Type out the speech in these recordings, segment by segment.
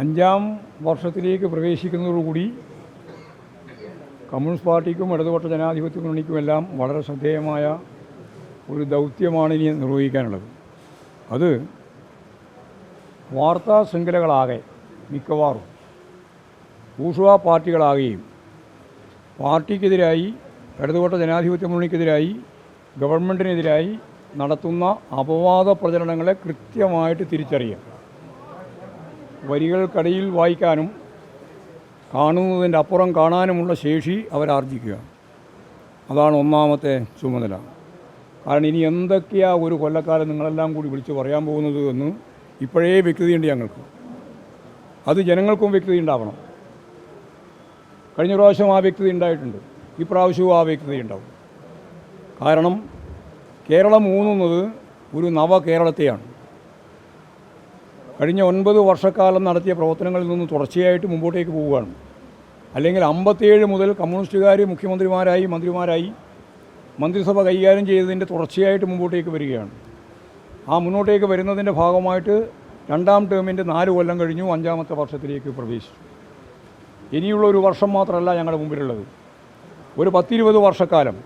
അഞ്ചാം വർഷത്തിലേക്ക് പ്രവേശിക്കുന്നതോടുകൂടി കമ്മ്യൂണിസ്റ്റ് പാർട്ടിക്കും ഇടതുപക്ഷ ജനാധിപത്യ മുന്നണിക്കുമെല്ലാം വളരെ ശ്രദ്ധേയമായ ഒരു ദൗത്യമാണ് ഇനി നിർവഹിക്കാനുള്ളത്. അത് വാർത്താ ശൃംഖലകളാകെ മിക്കവാറും ഭൂഷുവ പാർട്ടികളാകുകയും പാർട്ടിക്കെതിരായി ഇടതുപക്ഷ ജനാധിപത്യ മുന്നണിക്കെതിരായി ഗവൺമെന്റിനെതിരായി നടത്തുന്ന അപവാദ പ്രചരണങ്ങളെ കൃത്യമായിട്ട് തിരിച്ചറിയാം. വരികൾക്കടിയിൽ വായിക്കാനും കാണുന്നതിന്റെ അപ്പുറം കാണാനുമുള്ള ശേഷി അവരാർജിക്കുക അതാണ് ഒന്നാമത്തെ ചുമതല. കാരണം ഇനി എന്തൊക്കെയാ ഒരു കൊല്ലക്കാലം നിങ്ങളെല്ലാം കൂടി വിളിച്ച് പറയാൻ പോകുന്നത് എന്ന് ഇപ്പോഴേ വ്യക്തതയുണ്ട് ഞങ്ങൾക്ക്. അത് ജനങ്ങൾക്കും വ്യക്തത ഉണ്ടാവണം. കഴിഞ്ഞ പ്രാവശ്യം ആ വ്യക്തത ഉണ്ടായിട്ടുണ്ട്. ഈ പ്രാവശ്യവും ആ വ്യക്തത ഉണ്ടാവും. കാരണം കേരളം ഊന്നുന്നത് ഒരു നവ കേരളത്തെയാണ്. കഴിഞ്ഞ ഒൻപത് വർഷക്കാലം നടത്തിയ പ്രവർത്തനങ്ങളിൽ നിന്ന് തുടർച്ചയായിട്ട് മുമ്പോട്ടേക്ക് പോവുകയാണ്. അല്ലെങ്കിൽ അമ്പത്തിയേഴ് മുതൽ കമ്മ്യൂണിസ്റ്റുകാർ മുഖ്യമന്ത്രിമാരായി മന്ത്രിമാരായി മന്ത്രിസഭ കൈകാര്യം ചെയ്തതിന്റെ തുടർച്ചയായിട്ട് മുമ്പോട്ടേക്ക് വരികയാണ്. ആ മുന്നോട്ടേക്ക് വരുന്നതിന്റെ ഭാഗമായിട്ട് രണ്ടാം ടേമിന്റെ നാല് കൊല്ലം കഴിഞ്ഞു അഞ്ചാമത്തെ വർഷത്തിലേക്ക് പ്രവേശിച്ചു. ഇനിയുള്ള ഒരു വർഷം മാത്രമല്ല ഞങ്ങളുടെ മുമ്പിലുള്ളത്. ഒരു പത്തിരുപത് വർഷക്കാലം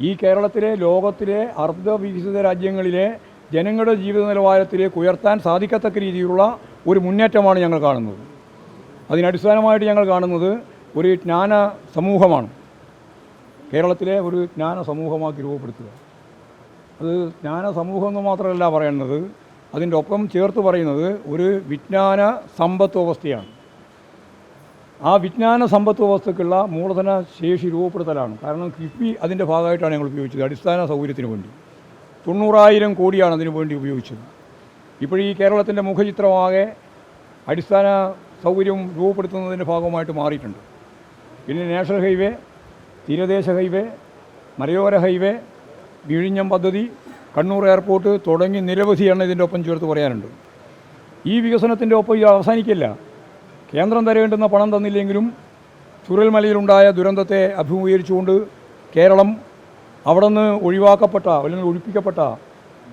ഈ കേരളത്തിലെ ലോകത്തിലെ അർദ്ധവികസിത രാജ്യങ്ങളിലെ ജനങ്ങളുടെ ജീവിത നിലവാരത്തിലേക്ക് ഉയർത്താൻ സാധിക്കത്തക്ക രീതിയിലുള്ള ഒരു മുന്നേറ്റമാണ് ഞങ്ങൾ കാണുന്നത്. അതിനടിസ്ഥാനമായിട്ട് ഞങ്ങൾ കാണുന്നത് ഒരു ജ്ഞാന സമൂഹമാണ്. കേരളത്തിലെ ഒരു ജ്ഞാന സമൂഹമാക്കി രൂപപ്പെടുത്തുക. അത് ജ്ഞാന സമൂഹം എന്ന് മാത്രമല്ല പറയുന്നത് അതിന്റെ ഒപ്പം ചേർത്ത് പറയുന്നത് ഒരു വിജ്ഞാന സമ്പത്ത് വ്യവസ്ഥയാണ്. ആ വിജ്ഞാന സമ്പത്ത് വ്യവസ്ഥയ്ക്കുള്ള മൂലധന ശേഷി രൂപപ്പെടുത്തലാണ്. കാരണം കിഫ്ബി അതിന്റെ ഭാഗമായിട്ടാണ് ഞങ്ങൾ ഉപയോഗിച്ചത് അടിസ്ഥാന സൗകര്യത്തിന് വേണ്ടി. തൊണ്ണൂറായിരം കോടിയാണ് അതിനു വേണ്ടി ഉപയോഗിച്ചത്. ഇപ്പോൾ ഈ കേരളത്തിന്റെ മുഖചിത്രമാകെ അടിസ്ഥാന സൗകര്യം രൂപപ്പെടുത്തുന്നതിന്റെ ഭാഗമായിട്ട് മാറിയിട്ടുണ്ട്. പിന്നെ നാഷണൽ ഹൈവേ തീരദേശ ഹൈവേ മലയോര ഹൈവേ വിഴിഞ്ഞം പദ്ധതി കണ്ണൂർ എയർപോർട്ട് തുടങ്ങി നിരവധിയാണ് ഇതിന്റെ ഒപ്പം ചേർത്ത് പറയാനുണ്ട്. ഈ വികസനത്തിന്റെ ഒപ്പം ഇത് അവസാനിക്കില്ല. കേന്ദ്രം തരേണ്ടുന്ന പണം തന്നില്ലെങ്കിലും ചുരൽമലയിലുണ്ടായ ദുരന്തത്തെ അഭിമുഖീകരിച്ചുകൊണ്ട് കേരളം അവിടെ നിന്ന് ഒഴിവാക്കപ്പെട്ട അല്ലെങ്കിൽ ഒഴിപ്പിക്കപ്പെട്ട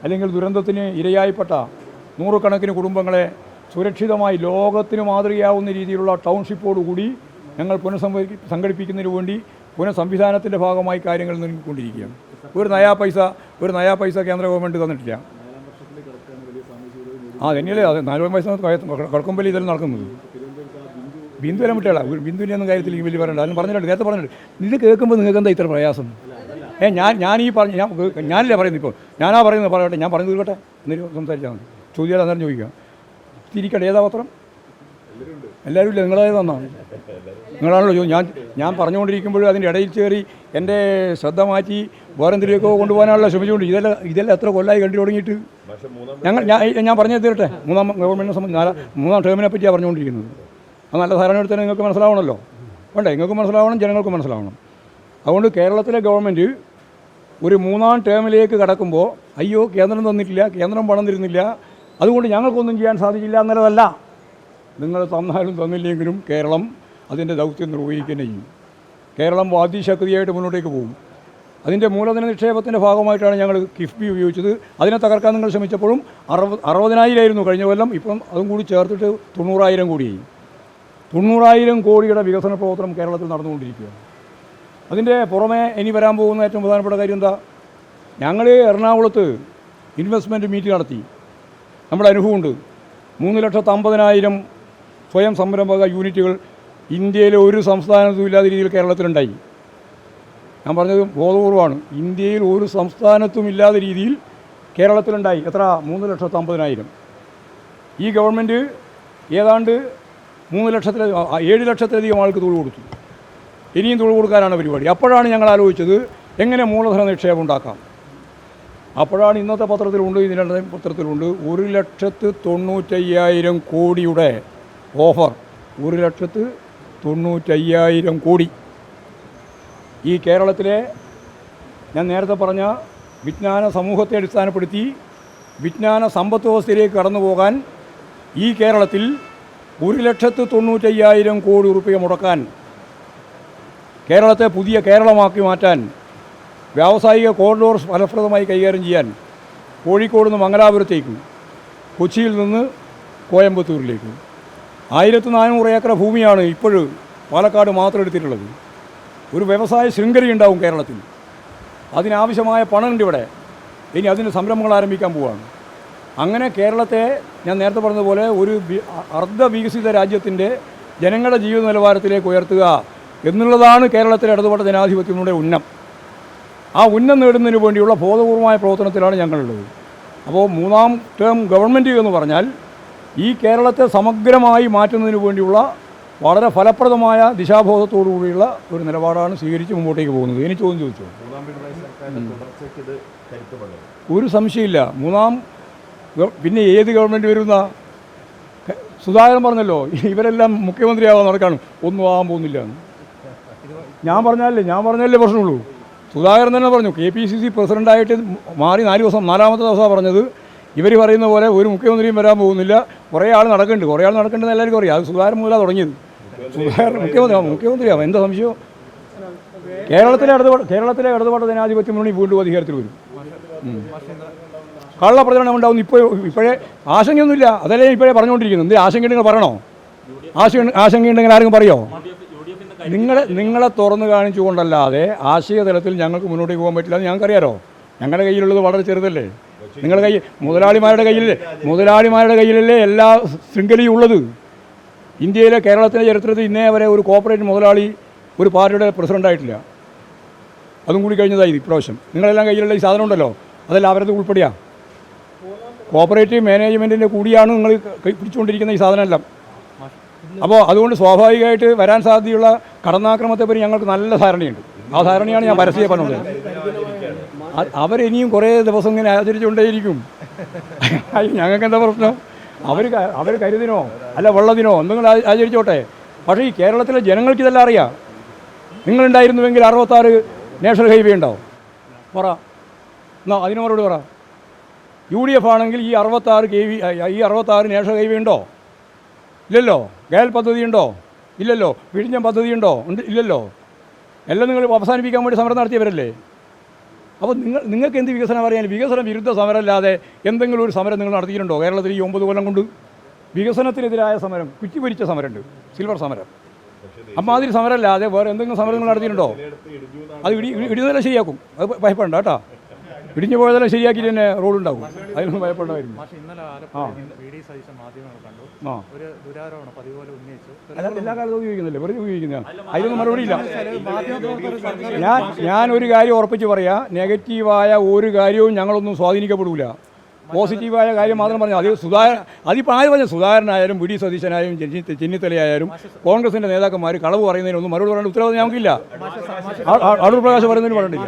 അല്ലെങ്കിൽ ദുരന്തത്തിന് ഇരയായിപ്പെട്ട നൂറുകണക്കിന് കുടുംബങ്ങളെ സുരക്ഷിതമായി ലോകത്തിന് മാതൃകയാവുന്ന രീതിയിലുള്ള ടൗൺഷിപ്പോടുകൂടി ഞങ്ങൾ പുനഃസംഘ സംഘടിപ്പിക്കുന്നതിന് വേണ്ടി പുനഃസംവിധാനത്തിന്റെ ഭാഗമായി കാര്യങ്ങൾ നീങ്ങിക്കൊണ്ടിരിക്കുകയാണ്. ഒരു നയാ പൈസ ഒരു നയാ പൈസ കേന്ദ്ര ഗവൺമെന്റ് തന്നിട്ടില്ല. ആ തന്നെയല്ലേ? അത് നാല് പൈസ കടക്കുമ്പോൾ ഇതെല്ലാം നടക്കുന്നത്. ബിന്ദു എല്ലാം വിട്ടേളാ ബിന്ദുവിന്റെ ഒന്നും കാര്യത്തിൽ വലിയ പറയണ്ട. അതിന് പറഞ്ഞിട്ടുണ്ട് നേരത്തെ പറഞ്ഞിട്ടുണ്ട്. ഇത് കേൾക്കുമ്പോൾ നിങ്ങൾക്ക് എന്താ ഇത്ര പ്രയാസം? ഏ ഞാൻ ഞാൻ ഈ പറഞ്ഞു ഞാൻ ഞാനല്ലേ പറയുന്നത് ഇപ്പോൾ? ഞാനാ പറയുന്നത് പറയട്ടെ ഞാൻ പറഞ്ഞു തീർക്കട്ടെ എന്നിട്ട് സംസാരിച്ചാൽ മതി. ചോദ്യം അന്നേരം ചോദിക്കാം. തിരിക്കട്ടെ ഏതാ പത്രം? എല്ലാവരും ഇല്ല? നിങ്ങളായത് തന്നാണ് നിങ്ങളാണല്ലോ ഞാൻ ഞാൻ പറഞ്ഞുകൊണ്ടിരിക്കുമ്പോഴും അതിന്റെ ഇടയിൽ ചേറി എന്റെ ശ്രദ്ധ മാറ്റി വേറെ എന്തിലേക്കോ കൊണ്ടുപോകാനുള്ള ശ്രമിച്ചുകൊണ്ട് ഇതെല്ലാം ഇതെല്ലാം എത്ര കൊല്ലായി കണ്ടു തുടങ്ങിയിട്ട്? ഞങ്ങൾ ഞാൻ ഞാൻ പറഞ്ഞു തീരട്ടെ. മൂന്നാം ഗവൺമെന്റിനെ സംബന്ധിച്ച് നാലാം മൂന്നാം ടേമിനെ പറ്റിയാണ് പറഞ്ഞുകൊണ്ടിരിക്കുന്നത്. അത് നല്ല ധാരണ എടുത്താൽ നിങ്ങൾക്ക് മനസ്സിലാവണമല്ലോ. വേണ്ടേ? നിങ്ങൾക്ക് മനസ്സിലാവണം ജനങ്ങൾക്ക് മനസ്സിലാവണം. അതുകൊണ്ട് കേരളത്തിലെ ഗവൺമെന്റ് ഒരു മൂന്നാം ടേമിലേക്ക് കടക്കുമ്പോൾ അയ്യോ കേന്ദ്രം തന്നിട്ടില്ല കേന്ദ്രം പണം തരുന്നില്ല അതുകൊണ്ട് ഞങ്ങൾക്കൊന്നും ചെയ്യാൻ സാധിക്കില്ല എന്നുള്ളതല്ല നിങ്ങൾ തന്നാലും തന്നില്ലെങ്കിലും കേരളം അതിന്റെ ദൗത്യം നിർവഹിക്കുകയും ചെയ്യും. കേരളം വാദ്യശക്തിയായിട്ട് മുന്നോട്ടേക്ക് പോകും. അതിന്റെ മൂലധന നിക്ഷേപത്തിന്റെ ഭാഗമായിട്ടാണ് ഞങ്ങൾ കിഫ്ബി ഉപയോഗിച്ചത്. അതിനെ തകർക്കാൻ നിങ്ങൾ ശ്രമിച്ചപ്പോഴും അറുപത് അറുപതിനായിരമായിരുന്നു കഴിഞ്ഞ കൊല്ലം. ഇപ്പം അതും കൂടി ചേർത്തിട്ട് തൊണ്ണൂറായിരം കോടിയായി. തൊണ്ണൂറായിരം കോടിയുടെ വികസന പ്രവർത്തനം കേരളത്തിൽ നടന്നുകൊണ്ടിരിക്കുകയാണ്. അതിന്റെ പുറമെ ഇനി വരാൻ പോകുന്ന ഏറ്റവും പ്രധാനപ്പെട്ട കാര്യം എന്താ? ഞങ്ങൾ എറണാകുളത്ത് ഇൻവെസ്റ്റ്മെന്റ് മീറ്റ് നടത്തി. നമ്മുടെ അനുഭവമുണ്ട്. മൂന്ന് ലക്ഷത്തി അമ്പതിനായിരം സ്വയം സംരംഭക യൂണിറ്റുകൾ ഇന്ത്യയിലെ ഒരു സംസ്ഥാനത്തും ഇല്ലാത്ത രീതിയിൽ കേരളത്തിലുണ്ടായി. ഞാൻ പറഞ്ഞത് ബോധപൂർവമാണ്. ഇന്ത്യയിൽ ഒരു സംസ്ഥാനത്തും ഇല്ലാത്ത രീതിയിൽ കേരളത്തിലുണ്ടായി. എത്ര? മൂന്ന് ലക്ഷത്തി അമ്പതിനായിരം. ഈ ഗവൺമെന്റ് ഏതാണ്ട് മൂന്ന് ലക്ഷത്തിലധികം ഏഴ് ലക്ഷത്തിലധികം ആൾക്ക് തൊഴിൽ കൊടുത്തു. ഇനിയും തൊഴിൽ കൊടുക്കാനാണ് പരിപാടി. അപ്പോഴാണ് ഞങ്ങൾ ആലോചിച്ചത് എങ്ങനെ മൂലധന നിക്ഷേപം ഉണ്ടാക്കാം. അപ്പോഴാണ് ഇന്നത്തെ പത്രത്തിലുണ്ട് ഇതിന്റെ പത്രത്തിലുണ്ട്. ഒരു ലക്ഷത്ത് തൊണ്ണൂറ്റയ്യായിരം കോടിയുടെ ഓഫർ. ഒരു ലക്ഷത്ത് തൊണ്ണൂറ്റയ്യായിരം കോടി. ഈ കേരളത്തിലെ ഞാൻ നേരത്തെ പറഞ്ഞ വിജ്ഞാന സമൂഹത്തെ അടിസ്ഥാനപ്പെടുത്തി വിജ്ഞാന സമ്പത്ത് വ്യവസ്ഥയിലേക്ക് കടന്നു പോകാൻ ഈ കേരളത്തിൽ ഒരു ലക്ഷത്ത് തൊണ്ണൂറ്റയ്യായിരം കോടി റുപ്യ മുടക്കാൻ കേരളത്തെ പുതിയ കേരളമാക്കി മാറ്റാൻ വ്യാവസായിക കോറിഡോർ ഫലപ്രദമായി കൈകാര്യം ചെയ്യാൻ കോഴിക്കോട് നിന്ന് മംഗലാപുരത്തേക്കും കൊച്ചിയിൽ നിന്ന് കോയമ്പത്തൂരിലേക്കും. ആയിരത്തി നാനൂറ് ഏക്കർ ഭൂമിയാണ് ഇപ്പോഴും പാലക്കാട് മാത്രം എടുത്തിട്ടുള്ളത്. ഒരു വ്യവസായ ശൃംഖലയുണ്ടാവും കേരളത്തിൽ. അതിനാവശ്യമായ പണമുണ്ട് ഇവിടെ. ഇനി അതിന് സംരംഭങ്ങൾ ആരംഭിക്കാൻ പോവുകയാണ് അങ്ങനെ കേരളത്തെ ഞാൻ നേരത്തെ പറഞ്ഞതുപോലെ ഒരു അർദ്ധ വികസിത രാജ്യത്തിന്റെ ജനങ്ങളുടെ ജീവിത നിലവാരത്തിലേക്ക് ഉയർത്തുക എന്നുള്ളതാണ് കേരളത്തിലെ ഇടതുപെട്ട ജനാധിപത്യങ്ങളുടെ ഉന്നം. ആ ഉന്നം നേടുന്നതിന് വേണ്ടിയുള്ള ബോധപൂർവമായ പ്രവർത്തനത്തിലാണ് ഞങ്ങളുള്ളത്. അപ്പോൾ മൂന്നാം ടേം ഗവൺമെന്റ് എന്ന് പറഞ്ഞാൽ ഈ കേരളത്തെ സമഗ്രമായി മാറ്റുന്നതിന് വേണ്ടിയുള്ള വളരെ ഫലപ്രദമായ ദിശാബോധത്തോടു കൂടിയുള്ള ഒരു നിലപാടാണ് സ്വീകരിച്ച് മുമ്പോട്ടേക്ക് പോകുന്നത്. ഇനി ചോദ്യം ചോദിച്ചു? ഒരു സംശയമില്ല. മൂന്നാം പിന്നെ ഏത് ഗവൺമെന്റ് വരുന്ന? സുധാകരൻ പറഞ്ഞല്ലോ ഇവരെല്ലാം മുഖ്യമന്ത്രിയാവാൻ നടക്കാണ്. ഒന്നും ആകാൻ പോകുന്നില്ല. ഞാൻ പറഞ്ഞാലേ ഞാൻ പറഞ്ഞാലേ പ്രശ്നമുള്ളൂ. സുധാകരൻ തന്നെ പറഞ്ഞു കെ പി സി സി പ്രസിഡന്റായിട്ട് മാറി നാല് ദിവസം നാലാമത്തെ ദിവസമാണ് പറഞ്ഞത്. ഇവർ പറയുന്ന പോലെ ഒരു മുഖ്യമന്ത്രിയും വരാൻ പോകുന്നില്ല. കുറേ ആൾ നടക്കുന്നുണ്ട്. കുറേ ആൾ നടക്കുന്നുണ്ടെന്ന് എല്ലാവർക്കും അറിയാം. അത് സുധാകരൻ മുതലാണ് തുടങ്ങിയത്. സുധാകരൻ മുഖ്യമന്ത്രി മുഖ്യമന്ത്രിയാവും എന്താ സംശയം? കേരളത്തിലെ ഇടതുപാട് കേരളത്തിലെ ഇടതുപാട് ജനാധിപത്യ മുന്നണി വീണ്ടും അധികാരത്തിൽ വരും. കള്ളപ്രചരണം കള്ള പ്രചരണം ഉണ്ടാവും ഇപ്പോൾ ഇപ്പോഴേ ആശങ്കയൊന്നുമില്ല. അതല്ലേ ഇപ്പോഴേ പറഞ്ഞുകൊണ്ടിരിക്കുന്നത്. എന്ത് ആശങ്കയുണ്ടെങ്കിൽ പറയണോ? ആശങ്ക ആശങ്കയുണ്ടെങ്കിൽ ആരെങ്കിലും പറയോ? നിങ്ങളെ നിങ്ങളെ തുറന്നു കാണിച്ചുകൊണ്ടല്ലാതെ ആശയ തലത്തിൽ ഞങ്ങൾക്ക് മുന്നോട്ട് പോകാൻ പറ്റില്ല എന്ന് ഞങ്ങൾക്കറിയാലോ. ഞങ്ങളുടെ കയ്യിലുള്ളത് വളരെ ചെറുതല്ലേ. നിങ്ങളുടെ കയ്യിൽ മുതലാളിമാരുടെ കയ്യിലല്ലേ? മുതലാളിമാരുടെ കയ്യിലല്ലേ എല്ലാ ശൃംഖലയും ഉള്ളത്. ഇന്ത്യയിലെ കേരളത്തിന്റെ ചരിത്രത്തിൽ ഇന്നേ വരെ ഒരു കോപ്പറേറ്റ് മുതലാളി ഒരു പാർട്ടിയുടെ പ്രസിഡന്റായിട്ടില്ല അതും കൂടി കഴിഞ്ഞതായി ഇപ്രാവശ്യം. നിങ്ങളെല്ലാം കയ്യിലുള്ള ഈ സാധനം ഉണ്ടല്ലോ. അതെല്ലാം അവരത് ഉൾപ്പെടെയാണ് കോപ്പറേറ്റീവ് മാനേജ്മെന്റിന്റെ കൂടിയാണ് നിങ്ങൾ പിടിച്ചുകൊണ്ടിരിക്കുന്ന ഈ സാധനമെല്ലാം. അപ്പോൾ അതുകൊണ്ട് സ്വാഭാവികമായിട്ട് വരാൻ സാധ്യതയുള്ള കടന്നാക്രമത്തെപ്പറ്റി ഞങ്ങൾക്ക് നല്ല ധാരണയുണ്ട്. ആ ധാരണയാണ് ഞാൻ പരസ്യം പറഞ്ഞത്. അവരിനിയും കുറേ ദിവസം ഇങ്ങനെ ആചരിച്ചുകൊണ്ടേയിരിക്കും. ഞങ്ങൾക്ക് എന്താ പ്രശ്നം? അവർ അവർ കരുതിനോ? അല്ല വെള്ളത്തിനോ? എന്തെങ്കിലും ആചരിച്ചോട്ടെ. പക്ഷേ ഈ കേരളത്തിലെ ജനങ്ങൾക്ക് ഇതെല്ലാം അറിയാം. നിങ്ങളുണ്ടായിരുന്നുവെങ്കിൽ അറുപത്താറ് നാഷണൽ ഹൈവേ ഉണ്ടാവും. പറ. എന്നാ അതിന് പറ. യു ഡി എഫ് ആണെങ്കിൽ ഈ അറുപത്താറ് കെ വി ഈ അറുപത്താറ് നാഷണൽ ഹൈവേ ഉണ്ടോ? ഇല്ലല്ലോ. ഗയൽ പദ്ധതി ഉണ്ടോ ഇല്ലല്ലോ. വിഴിഞ്ഞം പദ്ധതി ഉണ്ടോ ഇല്ലല്ലോ. എല്ലാം നിങ്ങൾ അവസാനിപ്പിക്കാൻ വേണ്ടി സമരം നടത്തിയവരല്ലേ? അപ്പോൾ നിങ്ങൾ നിങ്ങൾക്ക് എന്ത് വികസനം അറിയാൻ? വികസന വിരുദ്ധ സമരമല്ലാതെ എന്തെങ്കിലും ഒരു സമരം നിങ്ങൾ നടത്തിയിട്ടുണ്ടോ? കേരളത്തിൽ ഈ ഒമ്പത് കൊല്ലം കൊണ്ട് വികസനത്തിനെതിരായ സമരം കുറ്റി പൊരിച്ച സമരമുണ്ട്. സിൽവർ സമരം. അമ്മാതിരി സമരമല്ലാതെ വേറെ എന്തെങ്കിലും സമരം നിങ്ങൾ നടത്തിയിട്ടുണ്ടോ? അത് ഇടി ഇടി- ഇടിഞ്ഞതെല്ലാം ശരിയാക്കും. അത് ഭയപ്പെടണ്ട കേട്ടോ. ഇടിഞ്ഞു പോയതെല്ലാം ശരിയാക്കിയിട്ട് തന്നെ റോഡുണ്ടാവും. അതിനൊന്നും ഭയപ്പെടണ്ടായിരുന്നു മാഷ് ഇന്നലെ ആലപ്പുഴയിൽ വി ഡി മാധ്യമങ്ങൾ കണ്ടു. ഒരു ദുരാരോപണം പതിവ് പോലെ ഉന്നയിച്ചു അല്ല എല്ലാ കാലത്തും ഉപയോഗിക്കുന്നില്ല? വെറുതെ ഉപയോഗിക്കുന്ന അതിനൊന്നും മറുപടിയില്ല ഞാൻ ഞാൻ ഒരു കാര്യം ഉറപ്പിച്ച് പറയാം. നെഗറ്റീവായ ഒരു കാര്യവും ഞങ്ങളൊന്നും സ്വാധീനിക്കപ്പെടില്ല പോസിറ്റീവായ കാര്യം മാത്രം പറഞ്ഞു അത് സുധാകരൻ അതിപ്പോൾ ആര് പറഞ്ഞു സുധാകരനായാലും വി ഡി സതീശനായാലും ചെന്നി- ചെന്നിത്തലയായാലും കോൺഗ്രസിന്റെ നേതാക്കന്മാർ കളവ് പറയുന്നതിനൊന്നും മറുപടി പറയേണ്ട ഉത്തരവാദിത്തം ഞങ്ങൾക്കില്ല. അടൂർ പ്രകാശ് പറയുന്നതിന് പറഞ്ഞിട്ടില്ല